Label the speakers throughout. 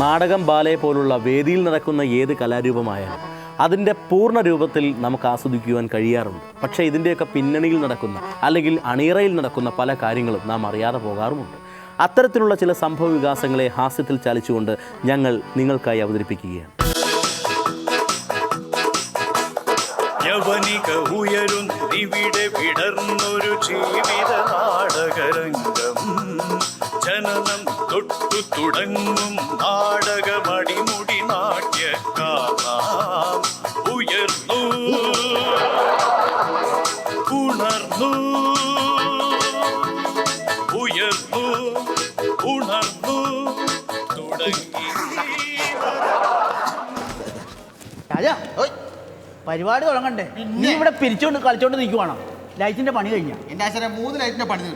Speaker 1: നാടകം ബാലെ പോലുള്ള വേദിയിൽ നടക്കുന്ന ഏത് കലാരൂപമായാലും അതിന്റെ പൂർണ രൂപത്തിൽ നമുക്ക് ആസ്വദിക്കുവാൻ കഴിയാറുണ്ട്. പക്ഷേ ഇതിന്റെയൊക്കെ പിന്നണിയിൽ നടക്കുന്ന അല്ലെങ്കിൽ അണിയറയിൽ നടക്കുന്ന പല കാര്യങ്ങളും നാം അറിയാതെ പോകാറുമുണ്ട്. അത്തരത്തിലുള്ള ചില സംഭവ വികാസങ്ങളെ ഹാസ്യത്തിൽ ചാലിച്ചുകൊണ്ട് ഞങ്ങൾ നിങ്ങൾക്കായി അവതരിപ്പിക്കുകയാണ്.
Speaker 2: യവനിക ഉയരുന്നിവിടെ വിടർന്നൊരു ജീവിത നാടകരംഗം. ജനനം തൊട്ടു തുടങ്ങും നാടകമടിമുടി നാട്യ ഉയർന്നു. ഉണർന്നു. ഉയർന്നു. ഉണർന്നു. തുടങ്ങി.
Speaker 3: രാജാ പരിപാടി തുടങ്ങണ്ടേ? നീ ഇവിടെ പിരിച്ചോണ്ട് കളിച്ചോണ്ട് നിൽക്കുവാണോ ലൈറ്റിന്റെ പണി കഴിഞ്ഞ?
Speaker 4: എന്റെ ആശാനെ മൂന്ന് ലൈറ്റിന്റെ പണി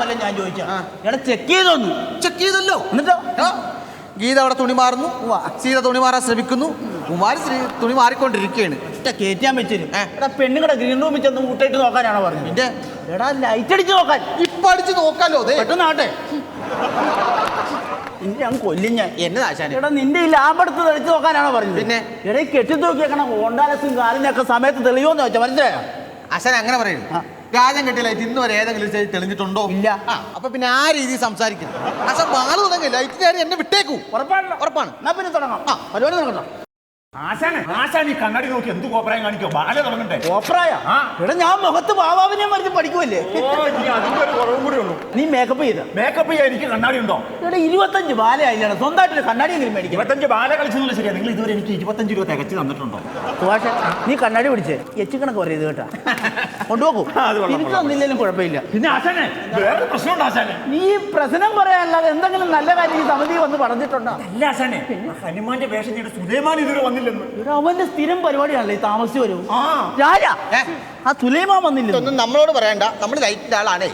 Speaker 3: വല്ല ഞാൻ ചോദിച്ചാ? എടാ ചെക്ക് ചെയ്തോന്നു.
Speaker 4: ചെക്ക് ചെയ്തല്ലോ.
Speaker 3: എന്നിട്ടോ?
Speaker 4: ഗീത അവിടെ തുണി മാറുന്നു. സീത തുണി മാറാൻ ശ്രമിക്കുന്നു. കുമാരി ശ്രീ തുണി മാറിക്കൊണ്ടിരിക്കുകയാണ്.
Speaker 3: കയറ്റാൻ വെച്ചിരും. എടാ പെണ്ണുങ്ങളുടെ ഗ്രീൻ റൂമിൽ ചെന്ന് മുട്ടയിട്ട് നോക്കാനാണോ പറഞ്ഞത്? എടാ ലൈറ്റ് അടിച്ച് നോക്കാൻ.
Speaker 4: ഇപ്പൊ അടിച്ച് നോക്കാലോ അതെ
Speaker 3: പെട്ടെന്ന് ആട്ടെ നിന്നെ ഞാൻ കൊല്ലും ഞാൻ.
Speaker 4: എന്നെ ആശാനെ?
Speaker 3: എടാ നിന്റെ ഈ ലാഭെടുത്ത് തെളിച്ച് നോക്കാനാണോ പറഞ്ഞത്?
Speaker 4: പിന്നെ?
Speaker 3: ഇടയിൽ കെട്ടി നോക്കിയേക്കണം ഓണ്ടാലസും കാലിനൊക്കെ സമയത്ത് തെളിയോന്ന് വെച്ചാ മനസ്സിലായോ?
Speaker 4: ആശാനെ അങ്ങനെ പറയുന്നു. രാജൻ കെട്ടിയ ലൈറ്റ് ഇന്ന് വരെ ഏതെങ്കിലും സ്റ്റേജിൽ തെളിഞ്ഞിട്ടുണ്ടോ?
Speaker 3: ഇല്ല.
Speaker 4: അപ്പൊ പിന്നെ ആ രീതി സംസാരിക്കുന്നു അച്ഛൻ വാൾ തുടങ്ങി ലൈറ്റ് എന്നെ വിട്ടേക്കൂ.
Speaker 3: ഉറപ്പാണ്
Speaker 4: ഉറപ്പാണ്.
Speaker 3: എന്നാ പിന്നെ തുടങ്ങാം. പരിപാടി തുടങ്ങട്ടോ.
Speaker 5: ആശാനെ ആശാൻ ഈ കണ്ണാടി നോക്കി എന്ത് കോപ്രായം കാണിക്കോ ബാല തുടങ്ങണ്ടേ
Speaker 3: ഓപ്പറായ എടാ ഞാൻ മുഖത്ത് ബാബാവിനെ മറിച്ച് പഠിക്കുമല്ലേ
Speaker 5: ഓ ഇനി അതിന്റെ ഒരു കുറവും കൂടി ഉള്ളൂ.
Speaker 3: നീ മേക്കപ്പ് ചെയ്ത?
Speaker 5: മേക്കപ്പ് ചെയ്യാൻ എനിക്ക് കണ്ണാടി ഉണ്ടോ?
Speaker 3: എടാ ഇരുപത്തഞ്ച് ബാലയായില്ലാണ് സ്വന്തമായിട്ട് കണ്ണാടി എങ്കിലും മേടിക്കണം
Speaker 5: ഇരുപത്തഞ്ച് ബാല കളിച്ചെന്നുള്ള ശരിയാ. നിങ്ങൾ ഇതുവരെ എനിക്ക് ഇരുപത്തഞ്ച് രൂപ തികച്ച് തന്നിട്ടുണ്ടോ?
Speaker 3: സുഭാഷ നീ കണ്ണാടി പിടിച്ചേ എച്ച് കണക്ക് പറയത് കേട്ടാ. കൊണ്ടുപോകൂ. തന്നില്ലെങ്കിലും കുഴപ്പമില്ല.
Speaker 5: പിന്നെ ആശാനെ വേറെ പ്രശ്നമുണ്ട് ആശാനെ?
Speaker 3: നീ പ്രശ്നം പറയാനല്ലാതെ എന്തെങ്കിലും നല്ല കാര്യം ഈ സമിതി വന്ന് പറഞ്ഞിട്ടുണ്ടോ?
Speaker 5: അല്ല ആശാനെ ഹനുമാന്റെ വേഷം ചെയ്ത് സുലൈമാൻ ഇതുവരെ വന്നില്ലെന്ന്.
Speaker 3: അവന്റെ സ്ഥിരം പരിപാടിയാണല്ലേ ഈ താമസിച്ച് വരൂ
Speaker 5: ആ.
Speaker 3: രാജ
Speaker 4: ഏ?
Speaker 3: ആ സുലൈമാൻ വന്നില്ല
Speaker 4: ഇതൊന്നും നമ്മളോട് പറയണ്ട. നമ്മൾ ലൈറ്റിന്റെ ആളാണേ.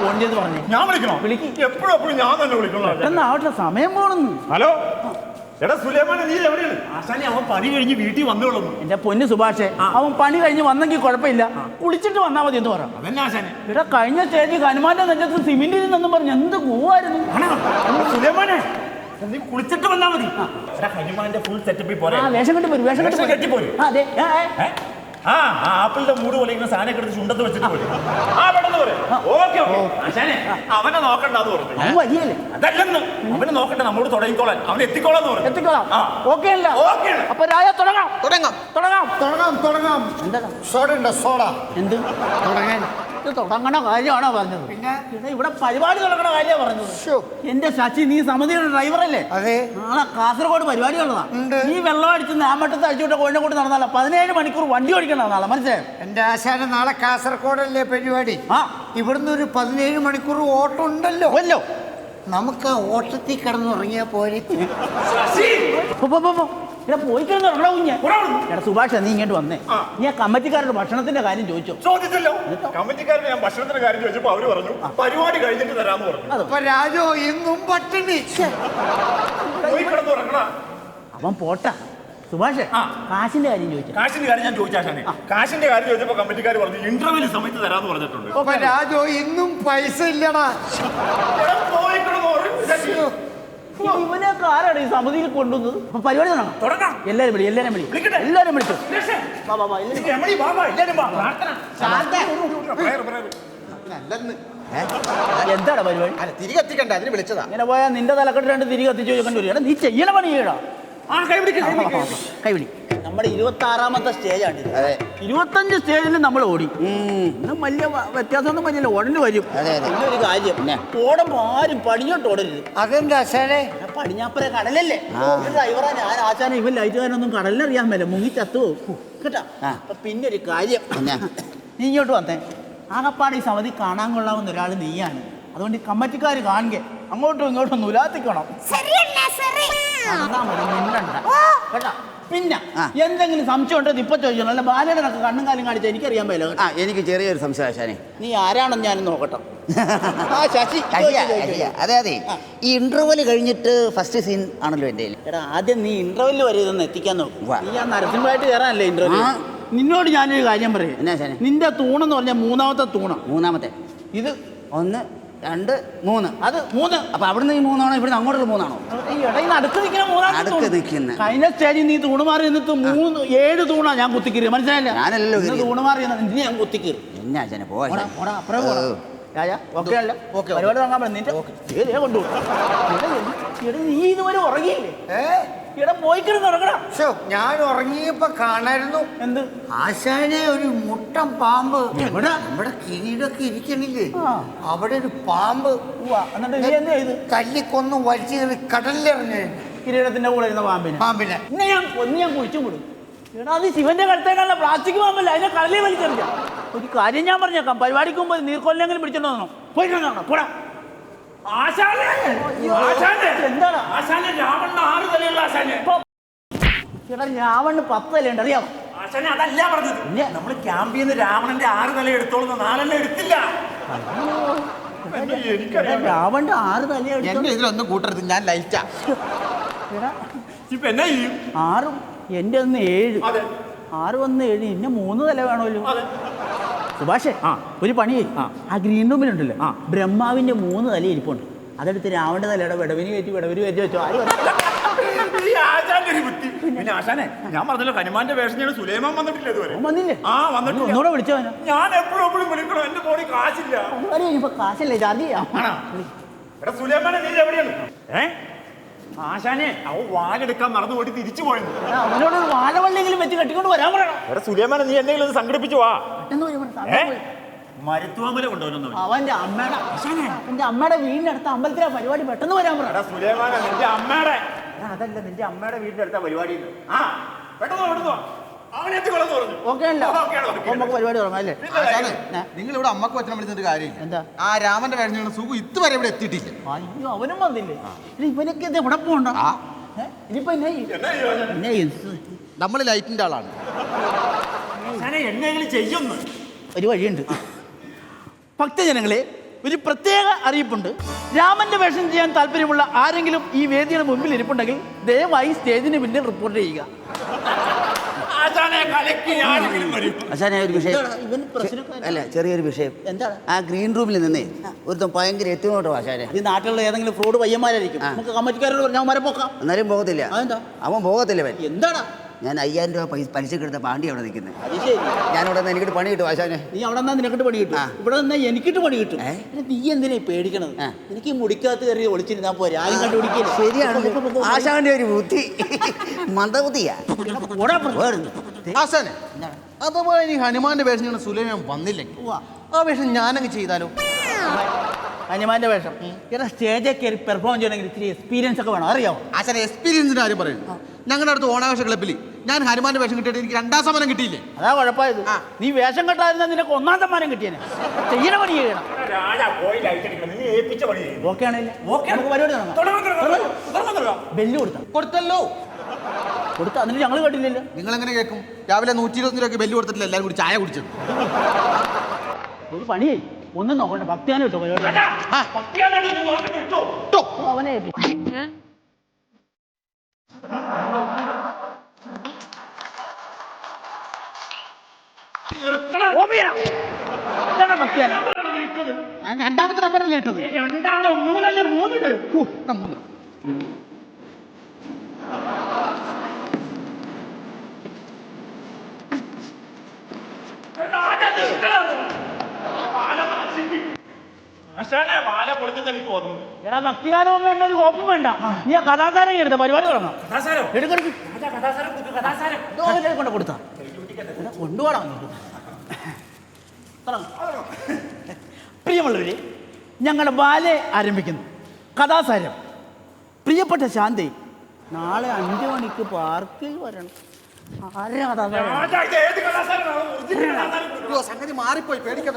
Speaker 3: ഫോൺ ചെയ്ത് പറഞ്ഞു.
Speaker 5: ഞാൻ വിളിക്കണോ?
Speaker 3: വിളിക്ക്.
Speaker 5: എപ്പോഴും എപ്പോഴും ഞാൻ തന്നെ വിളിക്കണം
Speaker 3: സമയം പോണെന്ന്.
Speaker 5: ഹലോ? എടാ സുലൈമാൻ നീ എവിടെയാണ്? ആശാനെ അവൻ പണി കഴിഞ്ഞ് വീട്ടിൽ വന്നോളൂ
Speaker 3: എന്റെ പൊന്ന് സുഭാഷേ അവൻ പണി കഴിഞ്ഞ് വന്നെങ്കിൽ കുഴപ്പമില്ല. കുളിച്ചിട്ട് വന്നാ മതി എന്ന് പറ.
Speaker 5: അതന്നെ ആശാനെ.
Speaker 3: ഇവിടെ കഴിഞ്ഞ സ്റ്റേജ് ഹനുമാന്റെ നെഞ്ചത്ത് സിമെന്റ് ഇരുന്നെന്നും പറഞ്ഞു എന്ത്
Speaker 5: സുലൈമാനെ നീ കുളിച്ചിട്ട് വന്നാ മതി ഹനുമാന്റെ ഫുൾ സെറ്റപ്പിൽ പോരെ
Speaker 3: വേഷം കെട്ടി പോരും വേഷം കെട്ടി
Speaker 5: പോരും.
Speaker 3: അതെ?
Speaker 5: ആ ആ ആപ്പിളിന്റെ മൂട് പോലെ ഇങ്ങനെ സാധനം എടുത്ത് ചുണ്ടത്ത് വെച്ചിട്ട് പോരും ആ പെട്ടെന്ന് പോരെ ഓക്കെ ആശാനെ അവനെ നോക്കണ്ട എന്ന് പറഞ്ഞു അതല്ലെന്ന്. അവനെ നോക്കണ്ട നമ്മോട് തുടങ്ങിക്കോളാൻ. അവൻ എത്തിക്കോളാന്ന് പറഞ്ഞു.
Speaker 3: എത്തിക്കോളാം. ഓക്കെ അല്ല.
Speaker 5: ഓക്കേ.
Speaker 3: അപ്പൊ രാജ തുടങ്ങാം.
Speaker 4: തുടങ്ങാം.
Speaker 3: തുടങ്ങാം.
Speaker 4: തുടങ്ങാം തുടങ്ങാം. സോഡ ഉണ്ടോ? സോഡ.
Speaker 3: എന്ത്?
Speaker 4: തുടങ്ങാൻ.
Speaker 3: ഇത് തുടങ്ങണ കാര്യമാണോ പറഞ്ഞത്? പിന്നെ? ഇവിടെ പരിപാടി തുടങ്ങണ കാര്യമാണ് പറഞ്ഞത്. എന്റെ ശശി നീ സമിതിയുടെ ഡ്രൈവറല്ലേ?
Speaker 4: അതെ.
Speaker 3: നാളെ കാസർഗോഡ് പരിപാടി ഉള്ളതാ നീ വെള്ളം അടിച്ച് നാമട്ടത്ത് അടിച്ചുകൊണ്ട് കോഴിനെ കൊണ്ട് നടന്നാലോ? പതിനേഴ് മണിക്കൂർ വണ്ടി ഓടിക്കണം. നാളെ മനസ്സിലായോ?
Speaker 6: എന്റെ ആശാന നാളെ കാസർഗോഡല്ലേ പരിപാടി?
Speaker 3: ആ.
Speaker 6: ഇവിടുന്ന് ഒരു പതിനേഴ് മണിക്കൂർ ഓട്ടം ഉണ്ടല്ലോ
Speaker 3: കൊല്ലോ
Speaker 6: നമുക്ക് ആ ഓട്ടത്തിൽ കിടന്നുറങ്ങിയാ പോരെ.
Speaker 3: പോ, പോ, പോ, പോ. ഇവിടെ പോയി കഴിഞ്ഞ ഉറങ്ങണ കുഞ്ഞ്. എടാ സുഭാഷ് നീ ഇങ്ങോട്ട് വന്നേ. നീ ആ കമ്മിറ്റിക്കാരുടെ ഭക്ഷണത്തിന്റെ കാര്യം ചോദിച്ചോ?
Speaker 5: ചോദിച്ചല്ലോ. കമ്മിറ്റിക്കാരുടെ ഞാൻ ഭക്ഷണത്തിന്റെ കാര്യം ചോദിച്ചപ്പോ അവർ പറഞ്ഞു പരിപാടി കഴിഞ്ഞിട്ട് തരാന്ന് പറഞ്ഞു.
Speaker 6: അപ്പൊ രാജോ ഇന്നും പട്ടിണി.
Speaker 5: പോയി കിടന്ന് ഉറങ്ങണ.
Speaker 3: അവൻ പോട്ട. സുഭാഷ്
Speaker 5: ആ.
Speaker 3: കാശിന്റെ കാര്യം ചോദിച്ചു.
Speaker 5: കാശിന്റെ കാര്യം ഞാൻ ചോദിച്ചാണ് കാശിന്റെ കാര്യം ചോദിച്ചപ്പോ കമ്മിറ്റിക്കാർ പറഞ്ഞു ഇന്റർവ്യൂ സമയത്ത് തരാന്ന് പറഞ്ഞിട്ടുണ്ട്.
Speaker 6: അപ്പൊ രാജോ ഇന്നും പൈസ ഇല്ലടാ.
Speaker 5: പോയി.
Speaker 3: ഇവനൊക്കെ ആരാണ് ഈ സമിതിയിൽ കൊണ്ടുവന്നത്? അപ്പൊ പരിപാടി തുടങ്ങാം. എല്ലാരും വിളി എല്ലാരും വിളി.
Speaker 5: വിളിക്കട്ടെ?
Speaker 3: എല്ലാരും വിളിച്ചു. വാ, വാ, വാ, എല്ലാരും-
Speaker 5: രമണി, വാ, വാ, എല്ലാരും വാ. പ്രാർത്ഥന.
Speaker 4: ശാന്ത.
Speaker 5: Prayer, prayer.
Speaker 4: നല്ലെന്ന്
Speaker 3: എന്താണ് പരിപാടി?
Speaker 4: അല്ല തിരികെ എത്തിക്കണ്ട അതിന് വിളിച്ചതാ.
Speaker 3: ഇങ്ങനെ പോയാൽ നിന്റെ തലക്കെട്ട് രണ്ട് തിരികെ എത്തിച്ചു ചോദിക്കേണ്ടി വരും. എടാ, നീ ചെയ്യണ പണി ചെയ്യടാ.
Speaker 5: ആ, കൈ പിടിക്ക്, കൈ പിടിക്ക്.
Speaker 3: കൈവിളി നമ്മുടെ ഇരുപത്തി ആറാമത്തെ സ്റ്റേജാണ്
Speaker 4: അതെ.
Speaker 3: ഇരുപത്തഞ്ച് സ്റ്റേജിൽ നമ്മൾ ഓടി. ഇന്നും വലിയ വ്യത്യാസമൊന്നും വലിയ ഓടേണ്ടി വരും.
Speaker 4: അതെ, അതെ.
Speaker 3: പിന്നെ ഒരു കാര്യം ഓടുമ്പോ ആരും പടിഞ്ഞോട്ട് ഓടരുത്.
Speaker 6: അതെന്താ ആശാനെ?
Speaker 3: പടിഞ്ഞാപ്പുര കടലല്ലേ? ഡ്രൈവറാ ഞാൻ ആശാനെ ഇവൻ ലൈറ്റുകാരനൊന്നും കടലിനറിയാൻ മേലെ. മുങ്ങി ചത്തു കേട്ടാ? അപ്പൊ പിന്നെ ഒരു കാര്യം നീ ഇങ്ങോട്ട് വന്നേ. ആകപ്പാട് ഈ സമിതി കാണാൻ കൊള്ളാവുന്ന ഒരാൾ നീയാണ്. അതുകൊണ്ട് കമ്മിറ്റിക്കാർ കമ്മറ്റിക്കാർ കാണുക. അങ്ങോട്ടും ഇങ്ങോട്ടും നുലാത്തിക്കണം പിന്നെ എന്തെങ്കിലും സംശയം ഉണ്ടോ ഇപ്പൊ ചോദിച്ചോ അല്ല ബാലനൊക്കെ കണ്ണും കാലും കാണിച്ചാൽ എനിക്കറിയാൻ പറ്റില്ല
Speaker 7: ആ എനിക്ക് ചെറിയൊരു സംശയം ആശാനെ.
Speaker 3: നീ ആരാണെന്ന് ഞാൻ നോക്കട്ടെ. ആ ശശി ചോദിച്ചോ, ചോദിച്ചോ.
Speaker 7: അതെ അതെ. ഈ ഇന്റർവെൽ കഴിഞ്ഞിട്ട് ഫസ്റ്റ് സീൻ ആണല്ലോ എന്റെ കയ്യിൽ.
Speaker 3: എടാ ആദ്യം നീ ഇന്റർവെൽ വരെ ഇതൊന്ന് എത്തിക്കാൻ നോക്കും.
Speaker 7: ഉവ്വ.
Speaker 3: നീ ആ നരസിംഹമായിട്ട് കയറാനല്ലേ ഇന്റർവെൽ
Speaker 7: ആ.
Speaker 3: നിന്നോട് ഞാനൊരു കാര്യം പറയും.
Speaker 7: എന്നാ ശരി?
Speaker 3: നിന്റെ തൂണെന്ന് പറഞ്ഞാൽ മൂന്നാമത്തെ തൂണം.
Speaker 7: മൂന്നാമത്തെ.
Speaker 3: ഇത്
Speaker 7: ഒന്ന് രണ്ട് മൂന്ന്
Speaker 3: അത് മൂന്ന്
Speaker 7: അപ്പൊ അവിടുന്ന് ഈ മൂന്നാണോ ഇവിടുന്ന് അങ്ങോട്ടുള്ള മൂന്നാണോ
Speaker 3: ഈ ഇടയിൽ അടുത്ത് നിൽക്കുന്ന തൂണ്. കഴിഞ്ഞ സ്റ്റേജിൽ നീ തൂണ് മാറി നിന്നിട്ട് മൂന്ന് ഏഴ് തൂണാ ഞാൻ കുത്തിക്കീറി മനസ്സിലായില്ല
Speaker 7: ഞാനല്ലല്ലോ
Speaker 3: ഇന്ന്
Speaker 7: കീറിയത്.
Speaker 3: തൂണ് മാറി ഇനി ഞാൻ കുത്തിക്കീറി
Speaker 7: എന്നാ അച്ഛനെ പോവാ
Speaker 3: പോടാ, പോടാ, അപ്പുറം പോടാ.
Speaker 7: ഓ.
Speaker 3: രാജാ, ഓക്കേ അല്ലേ?
Speaker 4: ഓക്കേ,
Speaker 3: പരിപാടി തുടങ്ങാൻ പറ്റും. നിന്റെ ഏ, ദേ കൊണ്ടുപോ. എടാ, എടാ, നീ ഇതുവരെ ഉറങ്ങിയില്ലേ ഇവിടെ
Speaker 6: ശോ, ഞാൻ ഉറങ്ങിയപ്പോ കാണായിരുന്നു.
Speaker 3: എന്ത്?
Speaker 6: ആശാനെ ഒരു മുട്ടൻ പാമ്പ്.
Speaker 3: എവിടെ?
Speaker 6: നമ്മുടെ കിരീടൊക്കെ ഇരിക്കണില്ലേ?
Speaker 3: ആ.
Speaker 6: അവിടെ ഒരു പാമ്പ്.
Speaker 3: ഉവ്വ. എന്നിട്ട് നീ എന്ത് ചെയ്ത്?
Speaker 6: തല്ലിക്കൊന്ന് വലിച്ചു കയറി കടലിലിറങ്ങി
Speaker 3: കിരീടത്തിന്റെ കൂടെ ഇരുന്ന പാമ്പിനെ.
Speaker 6: പാമ്പിനെ.
Speaker 3: ഇന്നെ ഞാൻ കൊന്ന് ഞാൻ കുഴിച്ചു വിടും. എടാ അത് ശിവന്റെ കടുത്തേക്കാളുള്ള പ്ലാസ്റ്റിക് പാമ്പല്ല? അതിനെ കടലിൽ വലിച്ചെറിഞ്ഞ ഒരു കാര്യം ഞാൻ പറഞ്ഞേക്കാം. പരിപാടിക്ക് മുമ്പ് നീർക്കൊല്ലെങ്കിലും പിടിച്ചോണ്ട് വന്നോ. കൂടാ പോടാ.
Speaker 5: ആശാനെ. ആശാനെ.
Speaker 3: എന്താണ്?
Speaker 5: ആശാനെ ആറ് തലയുള്ള ആശാനെ.
Speaker 3: എടാ രാവണ് പത്ത് തലയുണ്ട് അറിയാമോ
Speaker 5: ആശാനെ അതല്ല പറഞ്ഞത്. നമ്മൾ ക്യാമ്പിൽ നിന്ന് രാവണന്റെ ആറ് തല എടുത്തോളുന്ന നാലെണ്ണം എടുത്തില്ല.
Speaker 3: രാവണന്റെ ആറ് തല
Speaker 4: എന്റെ
Speaker 3: എടുത്തു
Speaker 4: ഇതിലൊന്നും കൂട്ടരുത് ഞാൻ ലൈറ്റാ.
Speaker 3: എടാ
Speaker 5: ഇപ്പൊ എന്നാ ചെയ്യും?
Speaker 3: ആറും എന്റെ ഒന്ന് ഏഴ്.
Speaker 5: അതെ.
Speaker 3: ആറ് വന്ന് ഏഴ് ഇന്നെ മൂന്ന് തല വേണമല്ലോ.
Speaker 5: അതെ.
Speaker 3: സുഭാഷേ
Speaker 5: ആ.
Speaker 3: ഒരു പണി ചെയ്യ്.
Speaker 5: ആ.
Speaker 3: ആ ഗ്രീൻ റൂമിലുണ്ടല്ലോ.
Speaker 5: ആ.
Speaker 3: ബ്രഹ്മാവിന്റെ മൂന്ന് തല ഇരിപ്പുണ്ട്. അതെടുത്ത് രാവണന്റെ തലയുടെ വിടവിന് കയറ്റി വിടവിന് കയറ്റി വെച്ചോ. ആര്?
Speaker 5: ഈ ആശാന്റെ ഒരു ബുദ്ധി പിന്നെ ആശാനെ ഞാൻ പറഞ്ഞല്ലോ ഹനുമാന്റെ വേഷം ഞാൻ സുലൈമാൻ വന്നിട്ടില്ല ഇതുവരെ.
Speaker 3: അവൻ വന്നില്ലേ?
Speaker 5: ആ വന്നിട്ടില്ല.
Speaker 3: ഒന്നുകൂടെ വിളിച്ചവനോ
Speaker 5: ഞാൻ എപ്പോഴും എപ്പോഴും വിളിക്കണം. എന്റെ ഫോണിൽ കാശില്ല.
Speaker 3: ഇപ്പൊ കാശല്ലേ? ചാർജ് ചെയ്യാം.
Speaker 5: ആണോ? എടാ സുലൈമാനെ നീ എവിടെയാണ്? ഏ? ആശാനെ അവ വാലെടുക്കാൻ മറന്നു പോയിട്ട് തിരിച്ചു പോയത്
Speaker 3: അവനോട് ഒരു വാഴവള്ളിയെങ്കിലും വെച്ച് കെട്ടിക്കൊണ്ട് വരാൻ പറയണം.
Speaker 5: എടാ സുലൈമാനെ നീ എന്തെങ്കിലും ഒന്ന് സംഘടിപ്പിച്ചു വാ.
Speaker 3: പെട്ടെന്ന് വരും, ഇവിടെ
Speaker 5: ഏ?
Speaker 3: സമയം പോയി.
Speaker 5: മരുത്തുവാമല കൊണ്ടുവരുന്നു
Speaker 3: അവന്റെ അമ്മയുടെ അവന്റെ അമ്മയുടെ വീടിന്റെ അടുത്ത അമ്പലത്തിലെ പരിപാടി പെട്ടെന്ന് വരാൻ പറയണം.
Speaker 5: എടാ സുലൈമാനെ നിന്റെ അമ്മയുടെ. എടാ, അതല്ല നിന്റെ അമ്മയുടെ വീടിന്റെ അടുത്ത പരിപാടി. ആ പെട്ടെന്ന് പെട്ടെന്ന്
Speaker 3: ഓക്കെ അപ്പൊ നമുക്ക് പരിപാടി തുടങ്ങാം അല്ലേ?
Speaker 4: നിങ്ങൾ ഇവിടെ അമ്മയ്ക്ക് വച്ചനം വിളിച്ചിട്ട് കാര്യമില്ല
Speaker 3: എന്താ?
Speaker 4: ആ രാമന്റെ വേഷം ചെയ്യുന്ന സുഖം ഇതുവരെ ഇവിടെ എത്തിയിട്ടില്ല.
Speaker 3: അയ്യോ അവനും വന്നില്ലേ? ഇവനൊക്കെ ഇത് എവിടെ പോണ്ട
Speaker 4: ആ.
Speaker 3: ഇനിയിപ്പോ
Speaker 4: നമ്മൾ ലൈറ്റിന്റെ ആളാണ്.
Speaker 5: എന്നെങ്കിലും ചെയ്യുന്നു.
Speaker 3: ഒരു വഴിയുണ്ട്. ഭക്തജനങ്ങളെ ഒരു പ്രത്യേക അറിയിപ്പുണ്ട്. രാമന്റെ വേഷം ചെയ്യാൻ താല്പര്യമുള്ള ആരെങ്കിലും ഈ വേദിയുടെ മുമ്പിൽ ഇരിപ്പുണ്ടെങ്കിൽ ദയവായി സ്റ്റേജിന് പിന്നിൽ റിപ്പോർട്ട് ചെയ്യുക
Speaker 5: ആശാനെ കലക്കി ഞാനെങ്കിലും വരും
Speaker 7: അച്ഛനെ ഒരു വിഷയം അല്ല ചെറിയൊരു വിഷയം
Speaker 3: എന്താണ്
Speaker 7: ആ ഗ്രീൻ റൂമിൽ നിന്നേ ഒരുത്തം ഭയങ്കര എത്തിനോട്ടോ ആശാനെ
Speaker 3: ഈ നാട്ടിലുള്ള ഏതെങ്കിലും ഫ്രോഡ് പയ്യന്മാരായിരിക്കും. നമുക്ക് കമ്മറ്റിക്കാരോട് പറഞ്ഞാൽ അവന്മാരെ പോക്കാം
Speaker 7: എന്നാലും പോകത്തില്ല
Speaker 3: അതെന്താ?
Speaker 7: അവൻ പോകത്തില്ല എന്താണ്
Speaker 3: എന്താടാ
Speaker 7: ഞാൻ അയ്യായിരം രൂപ പൈസ പലിശക്ക് എടുത്ത പാണ്ടി അവിടെ നിൽക്കുന്നത്
Speaker 3: ഞാൻ
Speaker 7: അവിടെ നിന്ന് എനിക്കിട്ട് പണി കിട്ടും ആശാനെ
Speaker 3: നീ അവിടെ നിന്നാ നിനക്കിട്ട് പണി കിട്ടും. ഇവിടെ നിന്നാ എനിക്കിട്ട് പണി കിട്ടും നീ എന്തിനാ പേടിക്കണത് എനിക്ക് മുടിക്കാത്ത മുടിക്കകത്ത് കയറി ഒളിച്ചിരുന്നാ പോരെ ആരും കണ്ടുപിടിക്കില്ല
Speaker 7: ശരിയാണ് ആശാന്റെ ഒരു ബുദ്ധി മന്ദബുദ്ധിയാ
Speaker 4: ആശാനെ അതുപോലെ ഇനി ഹനുമാന്റെ വേഷം ഞാൻ സുലൈമാൻ വന്നില്ലെങ്കിൽ
Speaker 3: ഉവ്വ.
Speaker 4: ആ വേഷം ഞാനങ്ങ് ചെയ്താലോ?
Speaker 3: ഹനുമാന്റെ വേഷം. ഇവിടെ സ്റ്റേജിൽ കയറി പെർഫോം ചെയ്യണമെങ്കിൽ ഇത്തിരി എക്സ്പീരിയൻസ് ഒക്കെ വേണം. അറിയാമോ
Speaker 4: ആശാനെ എക്സ്പീരിയൻസിന്റെ കാര്യം പറയുന്നു ഞങ്ങളുടെ അടുത്ത് ഓണാഘോഷ ക്ലബ്ബിൽ ഞാൻ ഹനുമാന്റെ വേഷം കിട്ടിയിട്ട് എനിക്ക് രണ്ടാം സമ്മാനം കിട്ടിയില്ലേ?
Speaker 3: അതാ കുഴപ്പമായത്. നീ വേഷം കെട്ടാതിരുന്ന നിനക്ക് ഒന്നാം സമ്മാനം കിട്ടിയനെ. ചെയ്യണ പണി ചെയ്യണം.
Speaker 5: രാജാ പോയി ലൈറ്റ് അടിക്കണം. നീ ഏൽപ്പിച്ച പണി ചെയ്യും.
Speaker 3: ഓക്കെ ആണല്ലേ
Speaker 5: ഓക്കേ.
Speaker 3: നമുക്ക് പരിപാടി തുടങ്ങാം.
Speaker 5: തുടങ്ങാം, തുടങ്ങാം, തുടങ്ങാം, തുടങ്ങാം.
Speaker 3: ബെല്ല് കൊടുത്താ.
Speaker 4: കൊടുത്തല്ലോ.
Speaker 3: കൊടുത്താ? അതിന് ഞങ്ങൾ കേട്ടില്ലല്ലോ.
Speaker 4: നിങ്ങൾ എങ്ങനെ കേൾക്കും രാവിലെ നൂറ്റി ഇരുപത്തി രൂപയ്ക്ക് ബെല്ല് കൊടുത്തിട്ടില്ല എല്ലാവരും കൂടി ചായ കുടിച്ചത്
Speaker 3: ഒരു പണിയേ. ഒന്നും നോക്കണ്ട. ഭക്തിയാനം
Speaker 5: ഇട്ടോ
Speaker 3: പരിപാടി. അവനെ രണ്ടാമത്തെ നമ്പറല്ലേ കേട്ടത്?
Speaker 5: രണ്ടാമത്തെ മൂന്നല്ലേ മൂന്നിട്. ആശാനെ വാല പൊളിച്ചത് എനിക്ക് തോന്നുന്നു.
Speaker 3: എടാ ഭക്തിഗാനം വേണ്ട ഒരു കോപ്പും വേണ്ട. നീ ആ എടുത്ത പരിപാടി തുടങ്ങാം.
Speaker 5: കഥാസാരോ?
Speaker 3: എടുക്കെടുക്ക് കൊണ്ട് കൊടുത്താ? കൊണ്ടുപോടാ. പ്രിയമുള്ളവരെ ഞങ്ങളുടെ ബാലെ ആരംഭിക്കുന്നു. കഥാസാരം. പ്രിയപ്പെട്ട ശാന്തി നാളെ അഞ്ചു മണിക്ക് പാർക്കിൽ വരണം.
Speaker 4: സംഗതി മാറിപ്പോയി. പേടിക്കണ്ട.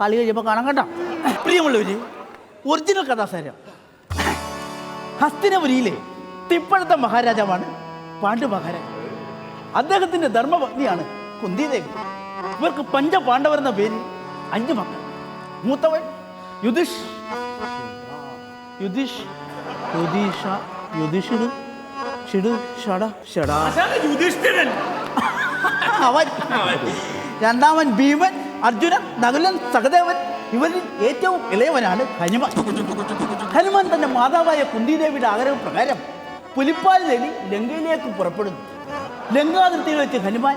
Speaker 3: കളി കഴിയുമ്പോൾ കാണാൻ കേട്ടോ. പ്രിയമുള്ളവര് ഒറിജിനൽ കഥാസാരം. ഹസ്തിനപുരിയിലെ തിപ്പഴത്തെ മഹാരാജാവാണ് പാണ്ഡു മഹാരാജ് അദ്ദേഹത്തിന്റെ ധർമ്മപത്നിയാണ് കുന്തിദേവി. ഇവർക്ക് പഞ്ചപാണ്ഡവർ എന്ന പേര് അഞ്ച് മക്കൾ. മൂത്തവൻ യുധിഷ് യുധിഷ് യുധീഷ യുധിഷിഡ് ഷിഡു ഷട ഷടാ.
Speaker 5: ആശാനെ യുധിഷ്ഠിരൻ.
Speaker 3: അവൻ രണ്ടാമൻ ഭീമൻ അർജുനൻ നകുലൻ സഹദേവൻ ഇവരിൽ ഏറ്റവും ഇളയവനാണ് ഹനുമാൻ. ഹനുമാൻ തന്റെ മാതാവായ കുന്തിദേവിയുടെ ആഗ്രഹം പ്രകാരം പുലിപ്പാൽ തേടി ലങ്കയിലേക്ക് പുറപ്പെടുന്നു. ലങ്കാതിർത്തിയിൽ വെച്ച് ഹനുമാൻ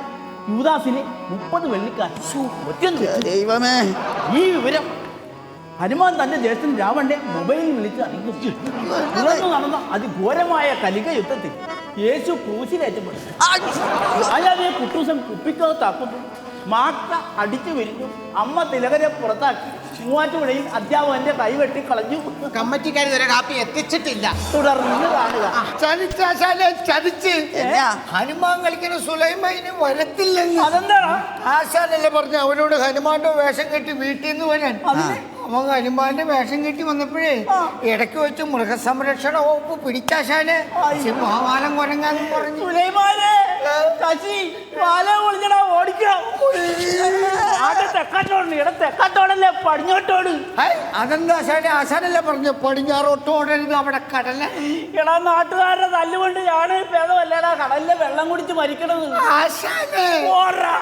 Speaker 3: യുവദാസിനെ മുപ്പത് വെള്ളിക്കാശ്
Speaker 7: ദൈവമേ.
Speaker 3: ഈ വിവരം ഹനുമാൻ തന്റെ ജ്യേഷ്ഠൻ രാവണനെ മൊബൈലിൽ വിളിച്ച് തുടർന്ന് നടന്ന അതിഘോരമായ കലിക യുദ്ധത്തിൽ യേശു ക്രൂശിലേറ്റപ്പെട്ടു. അയാളെ കുട്ടൂസം കുപ്പിക്കകത്താക്കുന്നു. മാക്ക അടിച്ചു വിരിഞ്ഞു. അമ്മ തിലകരെ പുറത്താക്കി. മൂവാറ്റുപുഴയിൽ അധ്യാപകന്റെ കൈവെട്ടി കളഞ്ഞു.
Speaker 4: കമ്മറ്റിക്കാർ ഇതുവരെ കാപ്പി എത്തിച്ചിട്ടില്ല.
Speaker 3: തുടർന്ന് കാണുക.
Speaker 6: ചതിച്ച്? ഹനുമാൻ കളിക്കുന്ന സുലൈമാന് വരത്തില്ലെന്ന്.
Speaker 3: അതെന്താണ്
Speaker 6: ആശാനല്ലേ പറഞ്ഞു അവനോട് ഹനുമാന്റെ വേഷം കെട്ടി വീട്ടിൽ നിന്ന് വരാൻ. അവൻ ഹനുമാന്റെ വേഷം കെട്ടി വന്നപ്പോഴേ ഇടയ്ക്ക് വെച്ച് മൃഗസംരക്ഷണ വകുപ്പ് പിടിച്ചാശാൽ മഹാമാലം കൊരങ്ങാന്ന് പറഞ്ഞു.
Speaker 3: ശശി ഓടിക്കണം പടിഞ്ഞോട്ടോട്.
Speaker 6: അതെന്താ ആശാനെ ആശാനല്ലേ പറഞ്ഞു പടിഞ്ഞാറോട്ട് ഓടരുത് അവിടെ കടല.
Speaker 3: എടാ നാട്ടുകാരുടെ തല്ലുകൊണ്ട് ഞാൻ ഭേദമല്ലടാ കടലിലെ വെള്ളം കുടിച്ച് മരിക്കണത്.
Speaker 6: ആശാനെ.
Speaker 3: ഓടാ